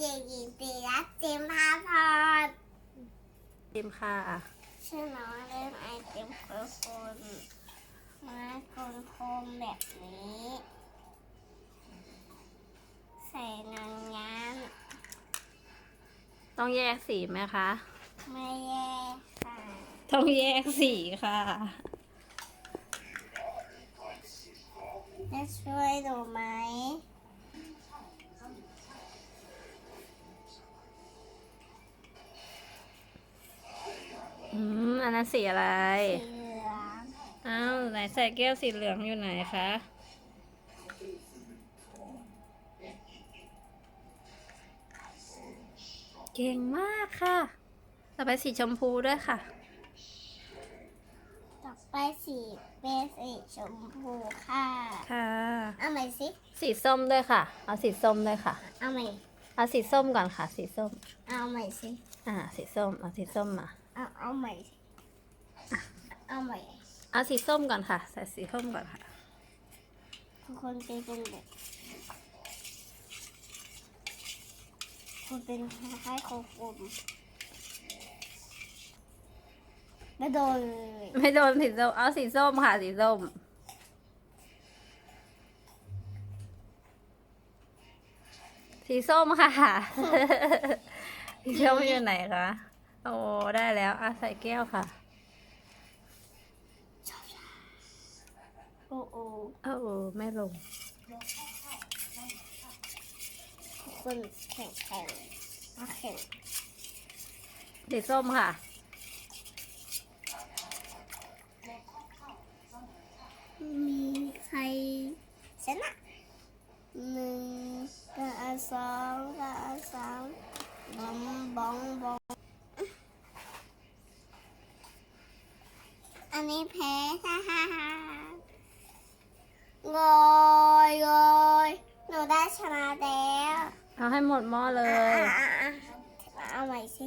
เด็กหญิงตีรัตน์เต็มพาพรติมค่ะชื่อน้องเล่นไอติมโคนมาโคนโคมแบบนี้ ใส่นางงามต้องแยกสีไหมคะ ไม่แย่ค่ะ ต้องแยกสีค่ะจะช่วยหนูไหม อืมอันนั้นสีอะไร สีเหลืองอ้าวไหนใส่แก้วสีเหลืองอยู่ไหนคะเก่งมากค่ะต่อไปสีชมพูด้วยค่ะ ต่อไปสีเป็นสีชมพูค่ะ ค่ะ เอาใหม่สิ สีส้มด้วยค่ะ เอาสีส้มด้วยค่ะ เอาใหม่ เอาสีส้มก่อนค่ะ สีส้ม เอาใหม่สิ อ่า สีส้ม เอาสีส้มมา เอาเอาใหม่สิ เอาใหม่เอาสีส้มก่อนค่ะ ใส่สีส้มก่อนค่ะทุกคนเป็นเป็นแบบคุณเป็นคล้ายๆโคกลมไม่โดนเลยไม่โดนสีส้มเอาสีส้มค่ะ สีส้มสีส้มค่ะสีส้มอยู่ไหนคะโอ้ได้แล้วอะใส่แก้วค่ะ โอ้โอ้โอ้ไม่ลง คนแข่งแข่งมาแข่งสีส้มค่ะ มีใครชนะหนึ่งกับสองกับสามบอมบองบองอันนี้แพ้ฮ่าฮ่าฮ่า งอยงอยหนูได้ชนะแล้ว เอาให้หมดหม้อเลย อะอะอะเอาใหม่สิ